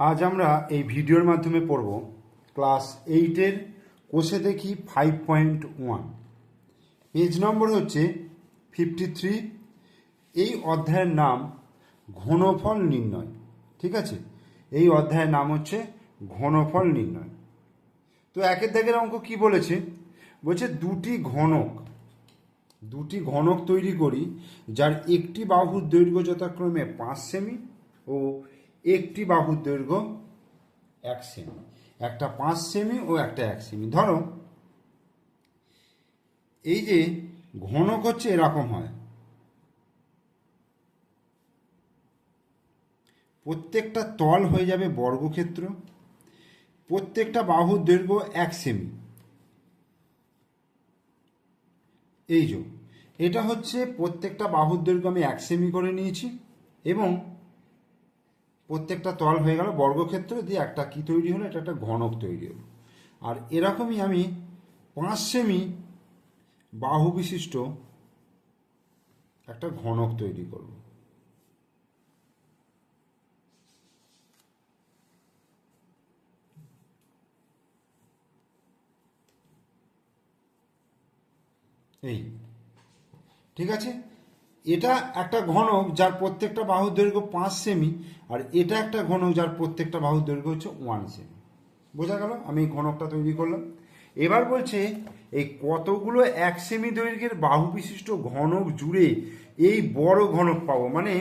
আজ আমরা এই ভিডিওর মাধ্যমে পড়ব ক্লাস এইটের কোষে দেখি five point one page number হচ্ছে ফিফটি থ্রি এই অধ্যায়ের নাম ঘনফল নির্ণয়, ঠিক আছে? এই অধ্যায়ের নাম হচ্ছে ঘনফল নির্ণয়। তো একের দাগের অঙ্ক কি বলেছে? বলছে দুটি ঘনক দুটি ঘনক তৈরি করি যার একটি বাহুর দৈর্ঘ্য যথাক্রমে পাঁচ সেমি ও একটি বাহুর দৈর্ঘ্য এক সেমি একটা পাঁচ সেমি ও একটা এক সেমি ধরো, এই যে ঘনক হচ্ছে এরকম হয়। প্রত্যেকটা তল হয়ে যাবে বর্গক্ষেত্র, প্রত্যেকটা বাহুর দৈর্ঘ্য এক সেমি এই যে, এটা হচ্ছে প্রত্যেকটা বাহুর দৈর্ঘ্য আমি এক সেমি করে নিয়েছি এবং প্রত্যেকটা তল হয়ে গেল, বর্গক্ষেত্র দিয়ে একটা কি তৈরি হলো? এটা একটা ঘনক তৈরি হলো। আর এরকমই আমি পাঁচ সেমি বাহু বিশিষ্ট একটা ঘনক তৈরি করব। এই, ঠিক আছে? এটা একটা ঘনক যার প্রত্যেকটা বাহুর দৈর্ঘ্য পাঁচ সেমি, আর এটা একটা ঘনক যার প্রত্যেকটা বাহুর দৈর্ঘ্য হচ্ছে ওয়ান সেমি। বোঝা গেল? আমি ঘনকটা তৈরি করলাম। এবার বলছে, এই কতগুলো এক সেমি দৈর্ঘ্যের বাহু বিশিষ্ট ঘনক জুড়ে এই বড় ঘনক পাবো? মানে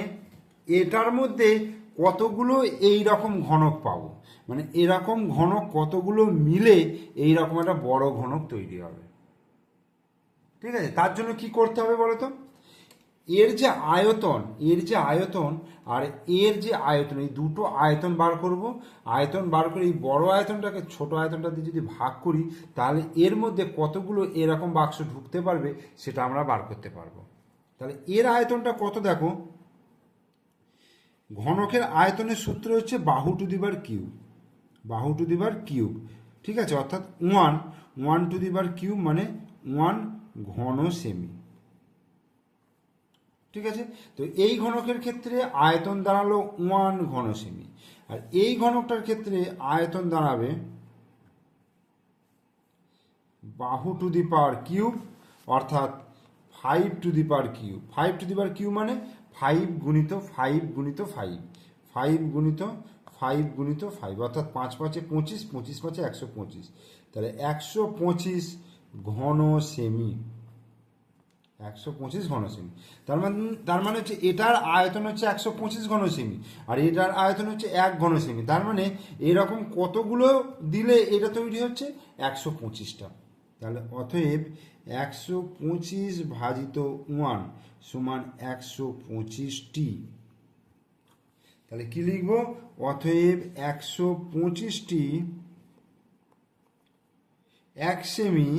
এটার মধ্যে কতগুলো এই রকম ঘনক পাবো? মানে এরকম ঘনক কতগুলো মিলে এই রকম একটা বড় ঘনক তৈরি হবে। ঠিক আছে? তার জন্য কি করতে হবে বলো তো এর যে আয়তন, এর যে আয়তন আর এর যে আয়তন, এই দুটো আয়তন বার করব। আয়তন বার করে এই বড় আয়তনটাকে ছোট আয়তনটা দিয়ে যদি ভাগ করি, তাহলে এর মধ্যে কতগুলো এরকম বাক্স ঢুকতে পারবে সেটা আমরা বার করতে পারব। তাহলে এর আয়তনটা কত দেখো? ঘনকের আয়তনের সূত্র হচ্ছে বাহু টু দিবার কিউব। বাহু টু দিবার কিউব। ঠিক আছে? অর্থাৎ one one to the power cube মানে ওয়ান ঘন সেমি। ঠিক আছে? তো এই ঘনকের ক্ষেত্রে আয়তন দাঁড়াল ওয়ান ঘন সেমি আর এই ঘনকটার ক্ষেত্রে আয়তন দাঁড়াবে বাহু টু দি পাওয়ার কিউব, অর্থাৎ five to the power cube. Five to the power cube মানে ফাইভ গুণিত ফাইভ গুণিত ফাইভ। ফাইভ গুণিত ফাইভ গুণিত ফাইভ, অর্থাৎ পাঁচ পাঁচে পঁচিশ পঁচিশ পাঁচে একশো পঁচিশ। তাহলে একশো পঁচিশ ঘন সেমি একশো পঁচিশ ঘন সেমি তার মানে তার মানে হচ্ছে এটার আয়তন হচ্ছে একশো পঁচিশ ঘন সেমি আর এটার আয়তন হচ্ছে এক ঘন সেমি তার মানে এরকম কতগুলো দিলে এটা তৈরি হচ্ছে? একশো পঁচিশটা। তাহলে অতএব একশো পঁচিশ ভাজিত ওয়ান সমান একশো পঁচিশটি। তাহলে কি লিখব? অতএব একশো পঁচিশটি এক সেমি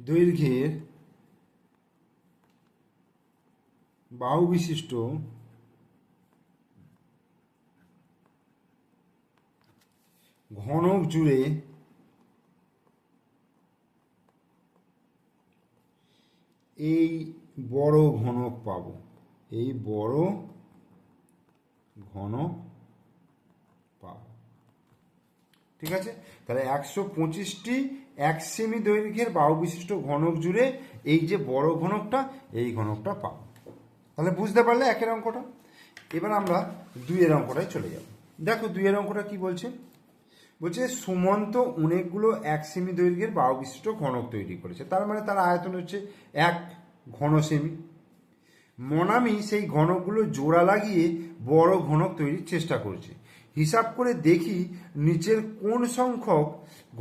দৈর্ঘ্যের বাহু বিশিষ্ট ঘনক জুড়ে এই বড় ঘনক পাবো। এই বড় ঘনক পাবো। ঠিক আছে? তাহলে একশো পঁচিশটি এক সেমি দৈর্ঘ্যের বাহু বিশিষ্ট ঘনক জুড়ে এই যে বড় ঘনকটা, এই ঘনকটা পাবো। তাহলে বুঝতে পারলে একের অঙ্কটা? এবার আমরা দুইয়ের অঙ্কটায় চলে যাব। দেখো দুইয়ের অঙ্কটা কি বলছে? বলছে, সুমন্ত অনেকগুলো এক সেমি দৈর্ঘ্যের বাহু বিশিষ্ট ঘনক তৈরি করেছে। তার মানে তার আয়তন হচ্ছে এক ঘন সেমি মনামি সেই ঘনকগুলো জোড়া লাগিয়ে বড় ঘনক তৈরির চেষ্টা করছে। হিসাব করে দেখি নিচের কোন সংখ্যক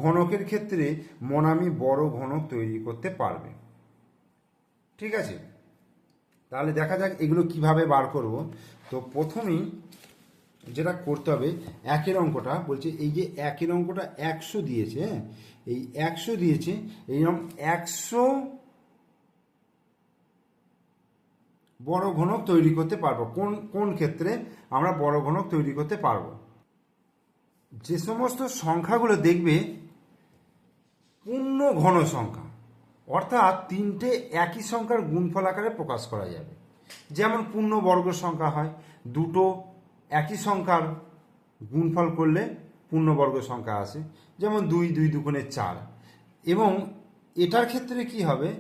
ঘনকের ক্ষেত্রে মনামি বড় ঘনক তৈরি করতে পারবে। ঠিক আছে? তাহলে দেখা যাক এগুলো কীভাবে বার করব। তো প্রথমেই যেটা করতে হবে, একের অঙ্কটা বলছে এই যে একের অঙ্কটা একশো দিয়েছে হ্যাঁ? এই একশো দিয়েছে, এইরকম একশো বড় ঘনক তৈরি করতে পারব। কোন কোন ক্ষেত্রে আমরা বড় ঘনক তৈরি করতে পারব? যে সমস্ত সংখ্যাগুলো দেখবে, পূর্ণ ঘন সংখ্যা, অর্থাৎ তিনটে একই সংখ্যার গুণফল আকারে প্রকাশ করা যাবে। যেমন পূর্ণ বর্গ সংখ্যা হয়, দুটো একই সংখ্যার গুণফল করলে পূর্ণবর্গ সংখ্যা আসে। যেমন দুই দুই দুগুণে চার। এবং এটার ক্ষেত্রে কি হবে?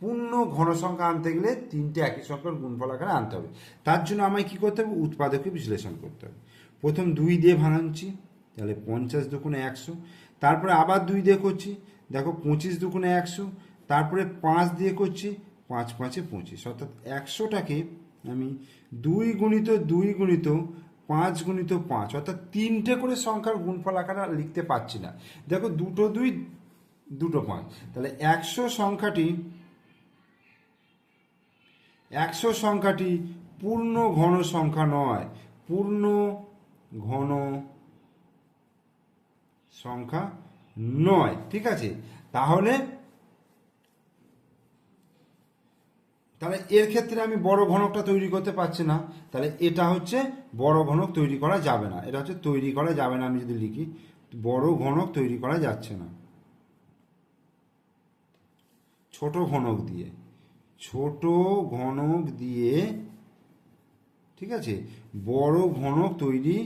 পূর্ণ ঘন সংখ্যা আনতে গেলে তিনটে একই সংখ্যার গুণফল আকারে আনতে হবে। তার জন্য আমায় কি করতে হবে? উৎপাদকে বিশ্লেষণ করতে হবে। প্রথম দুই দিয়ে ভাঙাচ্ছি। তাহলে পঞ্চাশ দুগুণে একশো। তারপরে আবার দুই দিয়ে করছি, দেখো পঁচিশ দুগুণে একশো, তারপরে পাঁচ দিয়ে করছি, পাঁচ পাঁচে পঁচিশ। অর্থাৎ একশোটাকে আমি দুই গুণিত দুই গুণিত পাঁচ গুণিত পাঁচ, অর্থাৎ তিনটে করে সংখ্যার গুণফল আকারে লিখতে পারছি না। দেখো দুটো দুই, দুটো পাঁচ। তাহলে একশো সংখ্যাটি একশো সংখ্যাটি পূর্ণ ঘন সংখ্যা নয়, পূর্ণ ঘন সংখ্যা নয়, ঠিক আছে? তাহলে তাহলে এর ক্ষেত্রে আমি বড় ঘনকটা তৈরি করতে পারছি না। তাহলে এটা হচ্ছে বড় ঘনক তৈরি করা যাবে না। এটা হচ্ছে তৈরি করা যাবে না আমি যদি লিখি, বড় ঘনক তৈরি করা যাচ্ছে না। ছোট ঘনক দিয়ে, ছোট ঘনক দিয়ে, ঠিক আছে? বড় ঘনক তৈরি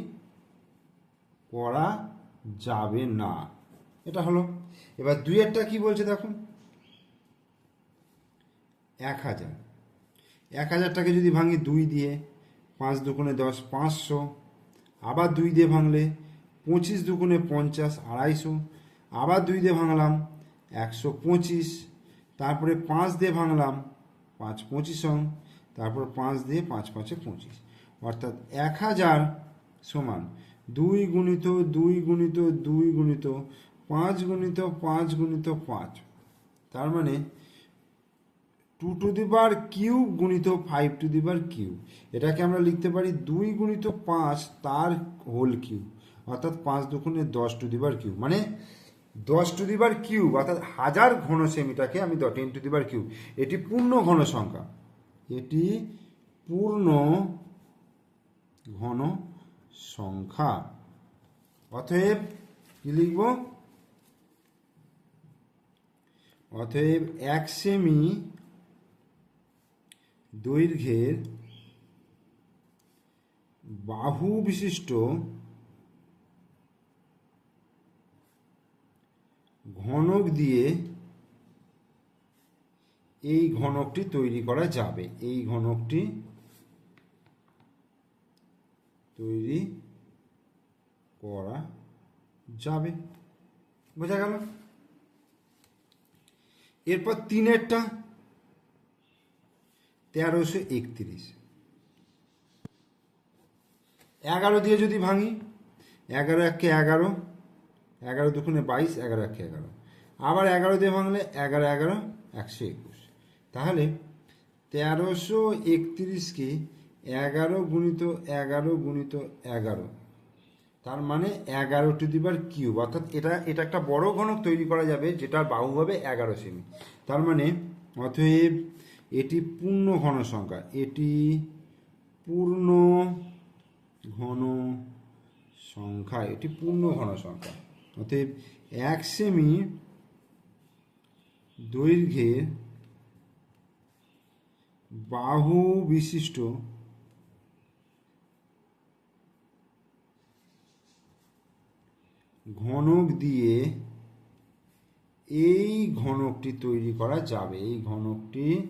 করা যাবে না। এটা হলো। এবার দুইয়েরটা কি বলছে দেখুন। এক হাজার। এক হাজারটাকে যদি ভাঙি দুই দিয়ে, পাঁচ দুগুণে দশ পাঁচশো। আবার দুই দিয়ে ভাঙলে পঁচিশ দুগুণে পঞ্চাশ আড়াইশো। আবার দুই দিয়ে ভাঙলাম একশো পঁচিশ। তারপরে পাঁচ দিয়ে ভাঙলাম পাঁচ পঁচিশ সং তারপর পাঁচ দিয়ে পাঁচ পাঁচে পঁচিশ। অর্থাৎ এক হাজার সমান দুই গুণিত দুই গুণিত দুই গুণিত, পাঁচ গুণিত পাঁচ গুণিত, পাঁচ। তার মানে two to the power cube গুণিত ফাইভ টু দি কিউব এটাকে আমরা লিখতে পারি দুই গুণিত পাঁচ তার হোল কিউব অর্থাৎ পাঁচ দুগুণে দশ টু দি বার কিউব মানে দশ টু দি বার কিউব অর্থাৎ হাজার ঘন সেমিটাকে আমি ten to the power cube এটি পূর্ণ ঘন সংখ্যা এটি পূর্ণ ঘন সংখ্যা। অতএব কি লিখব? অতএব এক সেমি দৈর্ঘ্যের বাহু বিশিষ্ট ঘনক দিয়ে এই ঘনকটি তৈরি করা যাবে। এই ঘনকটি তৈরি করা যাবে। বোঝা গেল? এরপর তিনেরটা, তেরোশো একত্রিশ। এগারো দিয়ে যদি ভাঙি, এগারো একে এগারো এগারো দুগুণে বাইশ, এগারো একে এগারো। আবার এগারো দিয়ে ভাঙলে এগারো এগারো, একশো একুশ। তাহলে তেরোশো একত্রিশকে এগারো গুণিত এগারো গুণিত এগারো। তার মানে এগারো টু দিবার কিউব। অর্থাৎ এটা এটা একটা বড় ঘনক তৈরি করা যাবে, যেটার বাহু হবে এগারো সেমি তার মানে অতএব এটি পূর্ণ ঘন সংখ্যা। এটি পূর্ণ ঘন সংখ্যা। এটি পূর্ণ ঘন সংখ্যা। অতএব এক সেমি দৈর্ঘ্যের বাহু বিশিষ্ট ঘনক দিয়ে এই ঘনকটি তৈরি করা যাবে। এই ঘনকটি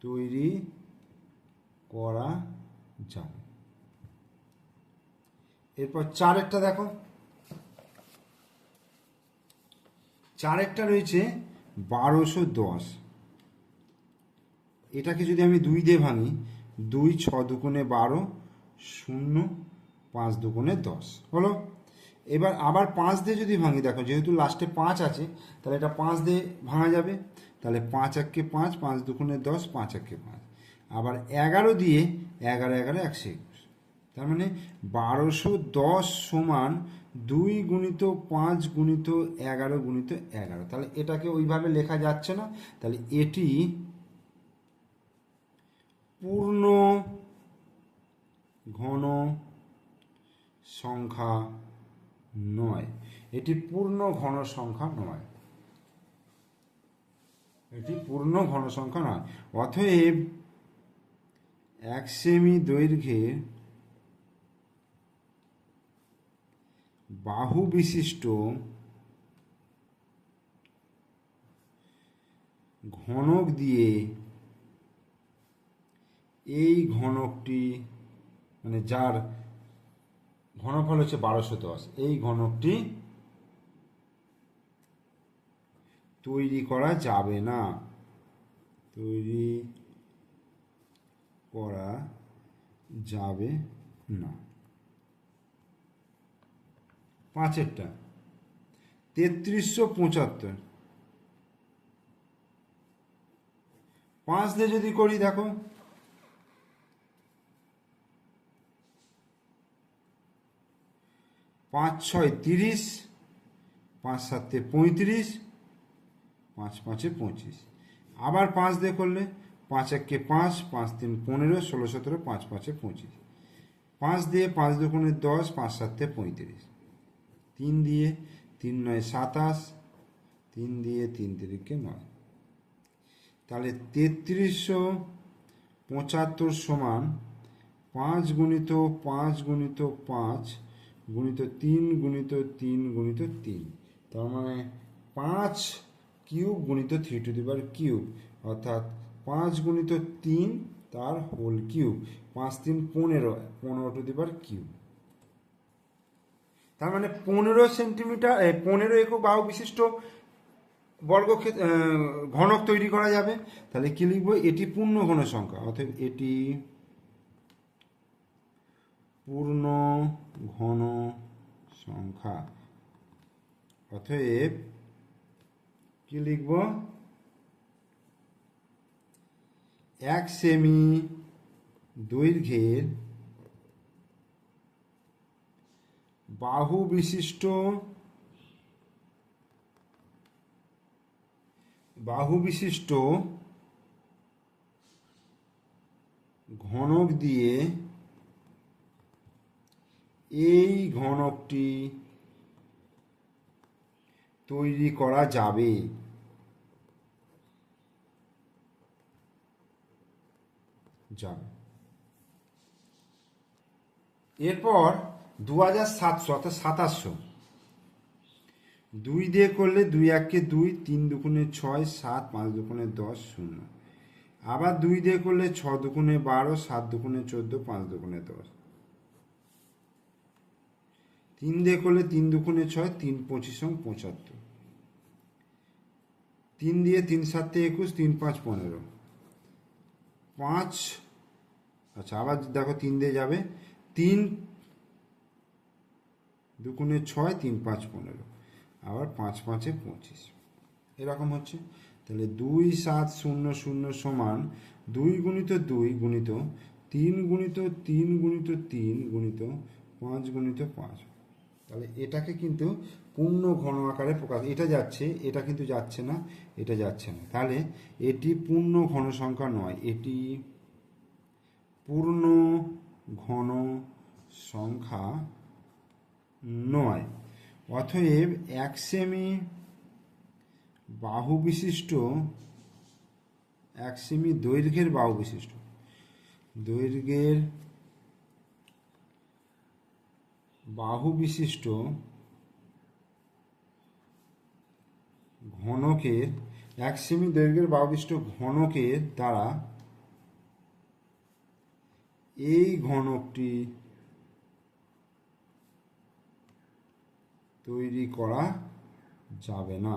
তৈরি করা যাবে। এরপর চারেরটা দেখো। চারেরটা রয়েছে বারোশো দশ। এটাকে যদি আমি দুই দিয়ে ভাঙি, দুই ছ দুগুণে বারো, শূন্য পাঁচ দুগুণে দশ, হলো? এবার আবার পাঁচ দিয়ে যদি ভাঙি, দেখো যেহেতু লাস্টে পাঁচ আছে, তাহলে এটা পাঁচ দিয়ে ভাঙা যাবে। তাহলে পাঁচ এককে পাঁচ পাঁচ দুগুণে দশ, পাঁচ এককে পাঁচ। আবার এগারো দিয়ে এগারো এগারো, একশো একুশ। তার মানে বারোশো দশ সমান দুই গুণিত পাঁচ গুণিত এগারো গুণিত এগারো। তাহলে এটাকে ওইভাবে লেখা যাচ্ছে না। তাহলে এটি পূর্ণ ঘন সংখ্যা নয়। এটি পূর্ণ ঘন সংখ্যা নয়। এটি পূর্ণ ঘন সংখ্যা নয়। অতএব এক সেমি দৈর্ঘ্যের বাহু বিশিষ্ট ঘনক দিয়ে এই ঘনকটি মানে যার ঘনফল হচ্ছে বারোশো দশ। এই ঘনকটি তৈরি করা যাবে না। তৈরি করা যাবে না। পাঁচেরটা। তেত্রিশশো পঁচাত্তর। পাঁচ দিয়ে যদি করি, দেখো পাঁচ ছয় তিরিশ, পাঁচ সাতে পঁয়ত্রিশ, পাঁচ পাঁচে পঁচিশ। আবার পাঁচ দিয়ে করলে পাঁচ একে পাঁচ পাঁচ তিন পনেরো, ষোলো সতেরো, পাঁচ পাঁচে পঁচিশ। পাঁচ দিয়ে পাঁচ দুগুণে দশ, পাঁচ সাতে পঁয়ত্রিশ। তিন দিয়ে তিন নয় সাতাশ, তিন দিয়ে তিন তিরিকে নয়। তাহলে তেত্রিশশো পঁচাত্তর সমান পাঁচ গুণিত পাঁচ গুণিত পাঁচ গুণিত তিন গুণিত তিন গুণিত তিন। তার মানে পাঁচ কিউব গুণিত three to the power cube. অর্থাৎ পাঁচ গুণিত তিন তার হোল কিউব। পাঁচ তিন পনেরো পনেরো টু দি পাওয়ার কিউব। তার মানে পনেরো সেন্টিমিটার পনেরো একক বাহু বিশিষ্ট বর্গক্ষেত্র ঘনক তৈরি করা যাবে। তাহলে কি লিখব? এটি পূর্ণ ঘন সংখ্যা। অর্থাৎ এটি পূর্ণ ঘন সংখ্যা। অতএব, কি লিখব? এক সেমি দৈর্ঘ্যের বাহু বিশিষ্ট বাহু বিশিষ্ট ঘনক দিয়ে এই ঘনকটি তৈরি করা যাবে। এরপর দু হাজার সাতশো অর্থাৎ সাতাশশো। দুই দিয়ে করলে দুই এককে দুই, তিন দুগুণে ছয়, সাত, পাঁচ দুগুণে দশ, শূন্য। আবার দুই দিয়ে করলে ছ দুগুণে বারো, সাত দুগুণে চোদ্দ, পাঁচ দুগুণে দশ। তিন দিয়ে করলে তিন দুগুণে ছয়, তিন পঁচিশ সং পঁচাত্তর। তিন দিয়ে তিন সাতে একুশ, তিন পাঁচ পনেরো। পাঁচ আচ্ছা আবার দেখো তিন দিয়ে যাবে। তিন দুগুণে ছয়, তিন পাঁচ পনেরো। আবার পাঁচ পাঁচে পঁচিশ। এরকম হচ্ছে। তাহলে দুই সাত শূন্য শূন্য সমান দুই গুণিত দুই গুণিত তিন গুণিত তিন গুণিত তিন গুণিত পাঁচ গুণিত পাঁচ। তাহলে এটাকে কিন্তু পূর্ণ ঘন আকারে প্রকাশ, এটা যাচ্ছে, এটা কিন্তু যাচ্ছে না, এটা যাচ্ছে না। তাহলে এটি পূর্ণ ঘন সংখ্যা নয়, এটি পূর্ণ ঘন সংখ্যা নয়। অতএব এক সেমি বাহু বিশিষ্ট, এক সেমি দৈর্ঘ্যের বাহু বিশিষ্ট। দৈর্ঘ্যের বাহু বিশিষ্ট ঘনকের এক সেমি দৈর্ঘ্যের বাহু বিশিষ্ট ঘনকের দ্বারা এই ঘনকটি তৈরি করা যাবে না।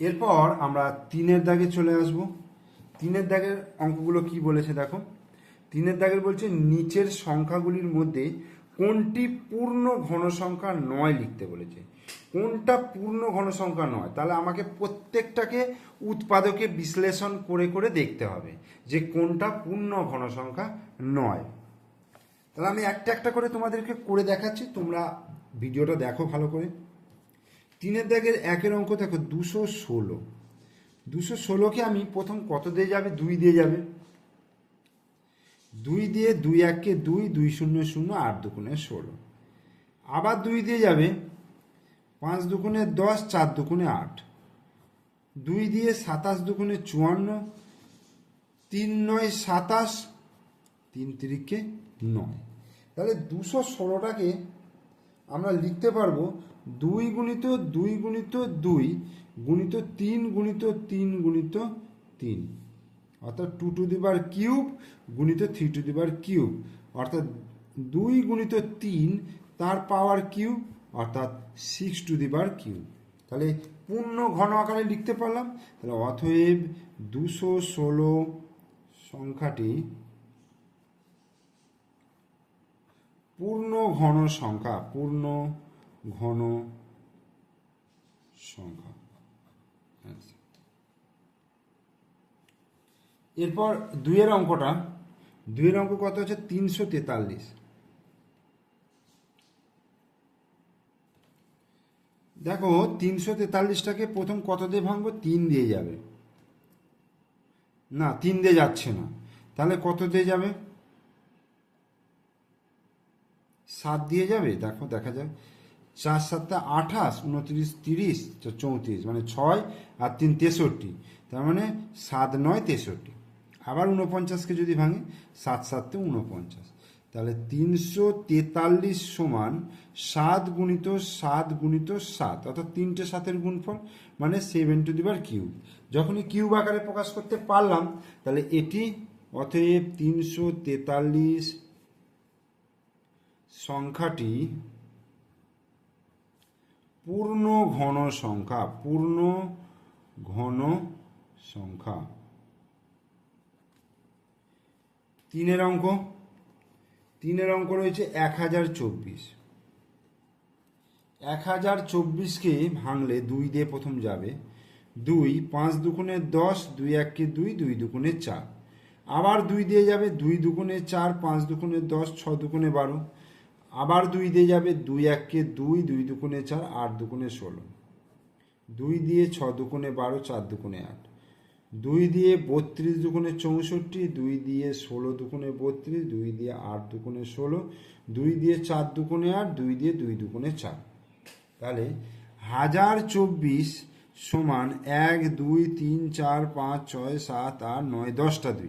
এরপর আমরা তিনের দাগে চলে আসব। তিনের দাগের অঙ্কগুলো কি বলেছে দেখো? তিনের দাগের বলছে নিচের সংখ্যাগুলির মধ্যে কোনটি পূর্ণ ঘন সংখ্যা নয় লিখতে বলেছে। কোনটা পূর্ণ ঘন সংখ্যা নয়? তাহলে আমাকে প্রত্যেকটাকে উৎপাদকে বিশ্লেষণ করে করে দেখতে হবে যে কোনটা পূর্ণ ঘন সংখ্যা নয়। তাহলে আমি একটা একটা করে তোমাদেরকে করে দেখাচ্ছি, তোমরা ভিডিওটা দেখো ভালো করে। তিনের দাগের একের অঙ্ক দেখো, দুশো ষোলো। দুশো ষোলোকে আমি প্রথম কত দিয়ে যাবে? দুই দিয়ে যাবে। দুই দিয়ে দুই এককে দুই দুই শূন্য শূন্য, আট দুগুণে ষোলো। আবার দুই দিয়ে যাবে। পাঁচ দুগুণে দশ, চার দুগুণে আট। দুই দিয়ে সাতাশ দুগুণে চুয়ান্ন। তিন নয় সাতাশ, তিন তিরিকে নয়। তাহলে দুশো ষোলোটাকে আমরা লিখতে পারব দুই গুণিত দুই গুণিত দুই গুণিত তিন গুণিত তিন গুণিত তিন। অর্থাৎ two to the power cube গুণিত three to the power cube অর্থাৎ দুই গুণিত তিন তার পাওয়ার কিউব অর্থাৎ six to the power cube তাহলে পূর্ণ ঘন আকারে লিখতে পারলাম। তাহলে অতএব দুশো ষোলো সংখ্যাটি পূর্ণ ঘন সংখ্যা, পূর্ণ ঘন সংখ্যা। এরপর দুইয়ের অঙ্কটা। দুইয়ের অঙ্ক কত হচ্ছে? তিনশো তেতাল্লিশ। দেখো, তিনশো তেতাল্লিশটাকে প্রথম কত দিয়ে ভাঙবো? তিন দিয়ে যাবে। না, তিন দিয়ে যাচ্ছে না। তাহলে কত দিয়ে যাবে? সাত দিয়ে যাবে? দেখো, দেখা যাক। চার সাতটা আঠাশ, উনত্রিশ, তিরিশ, তো চৌত্রিশ মানে ছয় আর তিন তেষট্টি, তার মানে সাত নয় তেষট্টি। আবার উনপঞ্চাশকে যদি ভাঙে, সাত সাততে উনপঞ্চাশ তাহলে তিনশো তেতাল্লিশ সমান সাত গুণিত সাত গুণিত সাত, অর্থাৎ তিনটে সাতের গুণফল মানে seven to the power cube যখনই কিউব আকারে প্রকাশ করতে পারলাম, তাহলে এটি অতএব তিনশো তেতাল্লিশ সংখ্যাটি পূর্ণ ঘন সংখ্যা, পূর্ণ ঘন সংখ্যা। তিনের অঙ্ক? তিনের অঙ্ক রয়েছে এক হাজার চব্বিশ। এক হাজার চব্বিশকে ভাঙলে দুই দিয়ে প্রথম যাবে। দুই, পাঁচ দুগুণে দশ, দুই এককে দুই দুই দুগুণে চার। আবার দুই দিয়ে যাবে, দুই দুগুণে চার, পাঁচ দুগুণে দশ, ছ দুগুণে বারো। আবার দুই দিয়ে যাবে দুই এককে দুই দুই দুগুণে চার, আট দুগুণে ষোলো। দুই দিয়ে ছ দুগুণে বারো, চার দুগুণে আট। দুই দিয়ে বত্রিশ দুগুণে চৌষট্টি, দুই দিয়ে ষোলো দুগুণে বত্রিশ, দুই দিয়ে আট দুগুণে ষোলো, দুই দিয়ে চার দুগুণে আট, দুই দিয়ে দুই দুগুণে চার। তাহলে হাজার চব্বিশ সমান এক, দুই, তিন, চার, পাঁচ, ছয়, সাত, আট, নয়, দশটা দুই।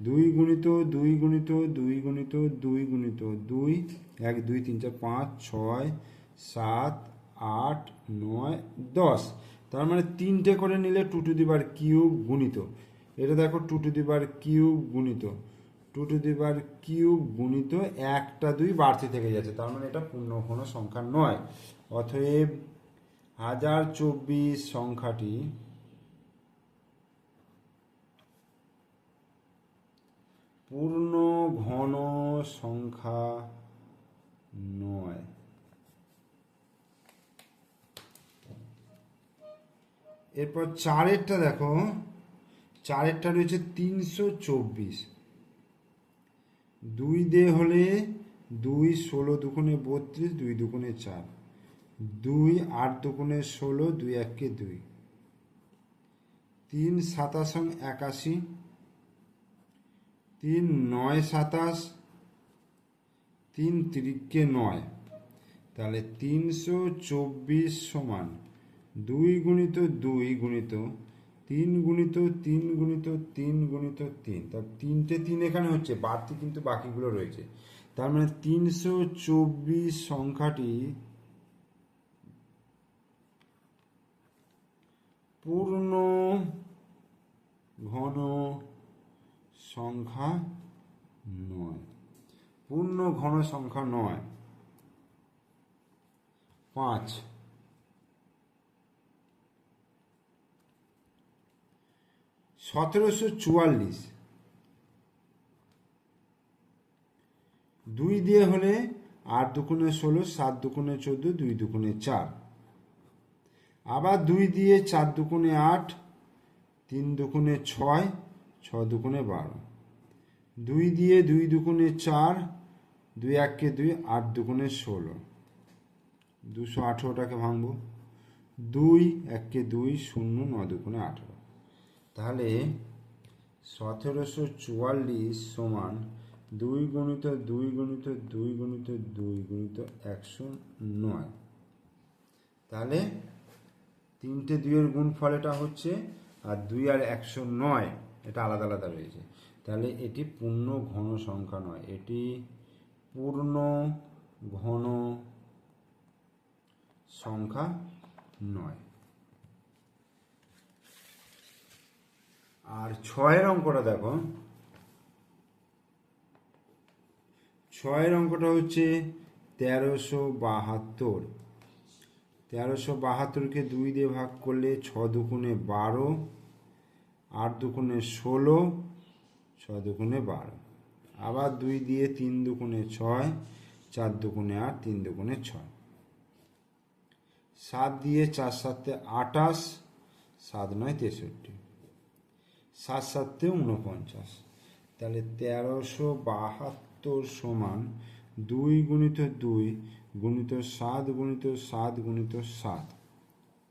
দুই গুণিত দুই গুণিত দুই গুণিত দুই গুণিত, দুই, এক, দুই, তিন, চার, পাঁচ, ছয়, সাত, আট, নয়, দশ। তার মানে তিনটে করে নিলে টু টু দিবার কিউব গুণিত। এটা দেখো two to the power cube গুণিত। Two to the power cube গুণিত একটা দুই বাড়তি থেকে যাচ্ছে। তার মানে এটা পূর্ণ কোনো সংখ্যা নয়। অতএব হাজার চব্বিশ সংখ্যাটি পূর্ণ ঘন সংখ্যা নয়। এরপর চারেরটা দেখো। চারেরটা রয়েছে তিনশো চব্বিশ। দুই দে হলে দুই ষোলো দুগুণে বত্রিশ, দুই দুগুণে চার। দুই আট দুগুণে ষোলো, দুই এককে দুই। তিন সাতাশ একাশি। তিন নয় সাতাশ, তিন তিরিককে নয়। তাহলে তিনশো চব্বিশ সমান দুই গুণিত দুই গুণিত তিন গুণিত তিন গুণিত তিন গুণিত তিন। তার তিনটে তিন এখানে হচ্ছে, বাড়তি কিন্তু বাকিগুলো রয়েছে। তার মানে তিনশো চব্বিশ সংখ্যাটি পূর্ণ ঘন সংখ্যা নয়। পূর্ণ ঘন সংখ্যা নয়। পাঁচ। সতেরোশো চুয়াল্লিশ। দুই দিয়ে হলে আট দুগুণে ষোলো, সাত দুগুণে চোদ্দ, দুই দুগুণে চার। আবার দুই দিয়ে চার দুগুণে আট, তিন দুগুণে ছয় ছ দুগুণে বারো। দুই দিয়ে দুই দুগুণে চার, দুই এককে দুই, আট দুগুণে ষোলো। দুশো আঠেরোটাকে ভাঙবো। দুই এককে দুই, শূন্য, ন দুগুণে আঠেরো। তাহলে সতেরোশো চুয়াল্লিশ সমান দুই গণিত দুই গণিত দুই গণিত দুই গণিত একশো নয়। তাহলে তিনটে দুইয়ের গুণফল এটা হচ্ছে, আর দুই আর একশো নয় এটা আলাদা আলাদা রয়েছে। তাহলে এটি পূর্ণ ঘন সংখ্যা নয়, এটি পূর্ণ ঘন সংখ্যা নয়। আর ছয়ের অঙ্কটা দেখো। ছয়ের অঙ্কটা হচ্ছে তেরোশো বাহাত্তর। তেরোশো বাহাত্তরকে দুই দিয়ে ভাগ করলে ছ দুগুণে বারো। আট দুগুণে ষোলো ছ দুগুণে বারো। আবার দুই দিয়ে তিন দুগুণে ছয়, চার দুগুণে আট, তিন দুগুণে ছয়। সাত দিয়ে চার সাতে আটাশ সাত নয় তেষট্টি। সাত সাতে উনপঞ্চাশ তাহলে তেরোশো বাহাত্তর সমান দুই গুণিত দুই গুণিত সাত গুণিত সাত গুণিত সাত।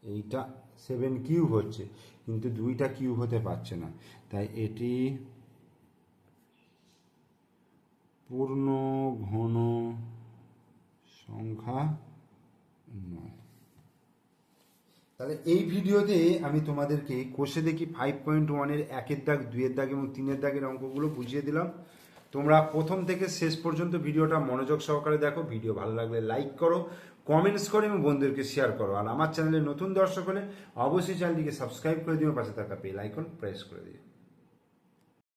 এইটা সেভেন কিউব হচ্ছে, কিন্তু দুইটা কিউব হতে পারছে না। তাই এটি পূর্ণ ঘন সংখ্যা নয়। তাহলে এই ভিডিওতে আমি তোমাদেরকে কোষে দেখি ফাইভ পয়েন্ট ওয়ানের একের দাগ, দুইয়ের দাগ এবং তিনের দাগের অঙ্কগুলো বুঝিয়ে দিলাম। তোমরা প্রথম থেকে শেষ পর্যন্ত ভিডিওটা মনোযোগ সহকারে দেখো। ভিডিও ভালো লাগলে লাইক করো। কমেন্টস করে এবং বন্ধুদেরকে শেয়ার করো। আর আমার চ্যানেলে নতুন দর্শক হলে অবশ্যই চ্যানেলটিকে সাবস্ক্রাইব করে দিও পাশে থাকা বেল আইকন প্রেস করে দিও।